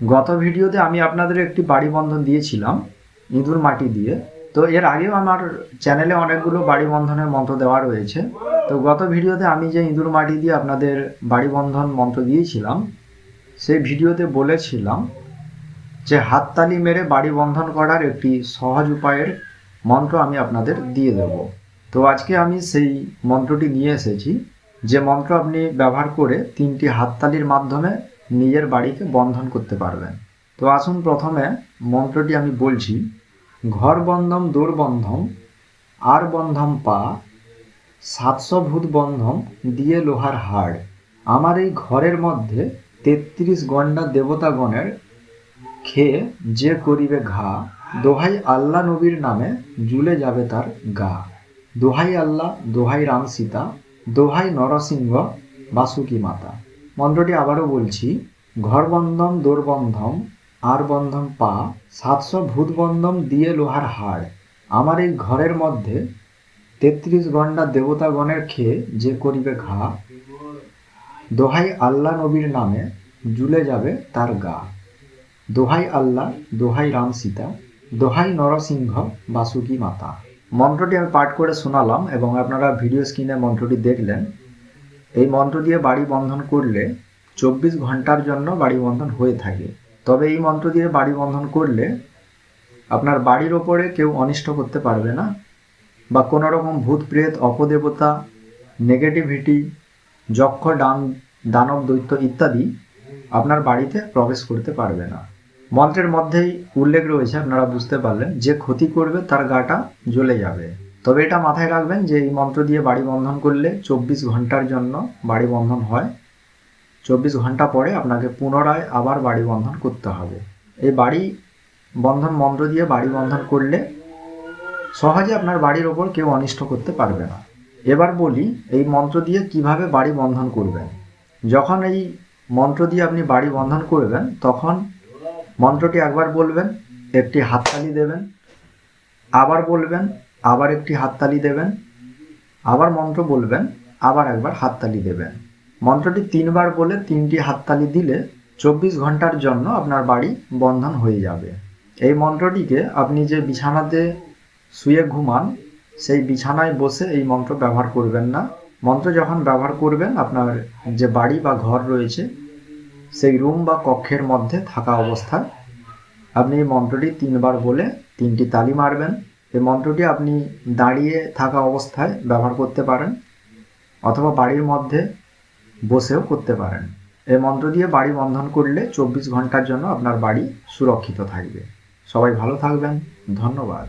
গত ভিডিওতে আমি আপনাদের একটি বাড়ি বন্ধন দিয়েছিলাম, ইঁদুর মাটি দিয়ে। তো এর আগেও আমার চ্যানেলে অনেকগুলো বাড়ি বন্ধনের মন্ত্র দেওয়া রয়েছে। তো গত ভিডিওতে আমি যে ইঁদুর মাটি দিয়ে আপনাদের বাড়ি বন্ধন মন্ত্র দিয়েছিলাম, সেই ভিডিওতে বলেছিলাম যে হাততালি মেরে বাড়ি বন্ধন করার একটি সহজ উপায়ের মন্ত্র আমি আপনাদের দিয়ে দেব। তো আজকে আমি সেই মন্ত্রটি নিয়ে এসেছি। যে মন্ত্র আপনি ব্যবহার করে তিনটি হাততালির মাধ্যমে নিজের বাড়িকে বন্ধন করতে পারবেন। তো আসুন প্রথমে মন্ত্রটি আমি বলছি, ঘর বন্ধম, দূর বন্ধম, আর বন্ধম পা, সাতশো ভূত বন্ধম দিয়ে লোহার হাড়। আমার এই ঘরের মধ্যে তেত্রিশ গন্ডা দেবতাগণের খেয়ে যে করিবে ঘা, দোহাই আল্লাহ নবীর নামে জুলে যাবে তার গা। দোহাই আল্লাহ দোহাই রাম সীতা, দোহাই নরসিংহ বাসুকি মাতা মন্ত্রটি আবারও বলছি, ঘর বন্ধম, দোর বন্ধম, আর বন্ধম পা, সাতশো ভূত বন্ধম দিয়ে লোহার হাড়। আমার এই ঘরের মধ্যে তেত্রিশ গন্ডা দেবতাগণের খেয়ে যে করিবে ঘা, দোহাই আল্লাহ নবীর নামে জুলে যাবে তার গা। দোহাই আল্লাহ দোহাই রাম সীতা, দোহাই নরসিংহ বাসুকি মাতা। মন্ত্রটি আমি পাঠ করে শোনালাম এবং আপনারা ভিডিও স্ক্রিনে মন্ত্রটি দেখলেন। এই মন্ত্র দিয়ে বাড়ি বন্ধন করলে চব্বিশ ঘণ্টার জন্য বাড়ি বন্ধন হয়ে থাকে। তবে এই মন্ত্র দিয়ে বাড়ি বন্ধন করলে আপনার বাড়ির ওপরে কেউ অনিষ্ট করতে পারবে না বা কোনো রকম ভূত প্রেত, অপদেবতা নেগেটিভিটি যক্ষ ডান দানব, দৈত্য ইত্যাদি আপনার বাড়িতে প্রবেশ করতে পারবে না। মন্ত্রের মধ্যেই উল্লেখ রয়েছে, আপনারা বুঝতে পারলেন, যে ক্ষতি করবে তার গাটা জ্বলে যাবে। তবে এটা মাথায় রাখবেন যে এই মন্ত্র দিয়ে বাড়ি বন্ধন করলে চব্বিশ ঘণ্টার জন্য বাড়ি বন্ধন হয়। চব্বিশ ঘণ্টা পরে আপনাকে পুনরায় আবার বাড়ি বন্ধন করতে হবে। এই বাড়ি বন্ধন মন্ত্র দিয়ে বাড়ি বন্ধন করলে সহজে আপনার বাড়ির ওপর কেউ অনিষ্ট করতে পারবে না। এবার বলি, এই মন্ত্র দিয়ে কীভাবে বাড়ি বন্ধন করবেন? যখন এই মন্ত্র দিয়ে আপনি বাড়ি বন্ধন করবেন, তখন মন্ত্রটি একবার বলবেন, একটি হাততালি দেবেন, আবার বলবেন আবার একটি হাততালি দেবেন, আবার মন্ত্র বলবেন, আবার একবার হাততালি দেবেন। মন্ত্রটি তিনবার বলে তিনটি হাততালি দিলে চব্বিশ ঘণ্টার জন্য আপনার বাড়ি বন্ধন হয়ে যাবে। এই মন্ত্রটিকে আপনি যে বিছানাতে শুয়ে ঘুমান, সেই বিছানায় বসে এই মন্ত্র ব্যবহার করবেন না। মন্ত্র যখন ব্যবহার করবেন, আপনার যে বাড়ি বা ঘর রয়েছে, সেই রুম বা কক্ষের মধ্যে থাকা অবস্থায় আপনি এই মন্ত্রটি তিনবার বলে তিনটি তালি মারবেন। এই মন্ত্রটি আপনি দাঁড়িয়ে থাকা অবস্থায় ব্যবহার করতে পারেন, অথবা বাড়ির মধ্যে বসেও করতে পারেন। এই মন্ত্র দিয়ে বাড়ি বন্ধন করলে চব্বিশ ঘণ্টার জন্য আপনার বাড়ি সুরক্ষিত থাকবে। সবাই ভালো থাকবেন। ধন্যবাদ।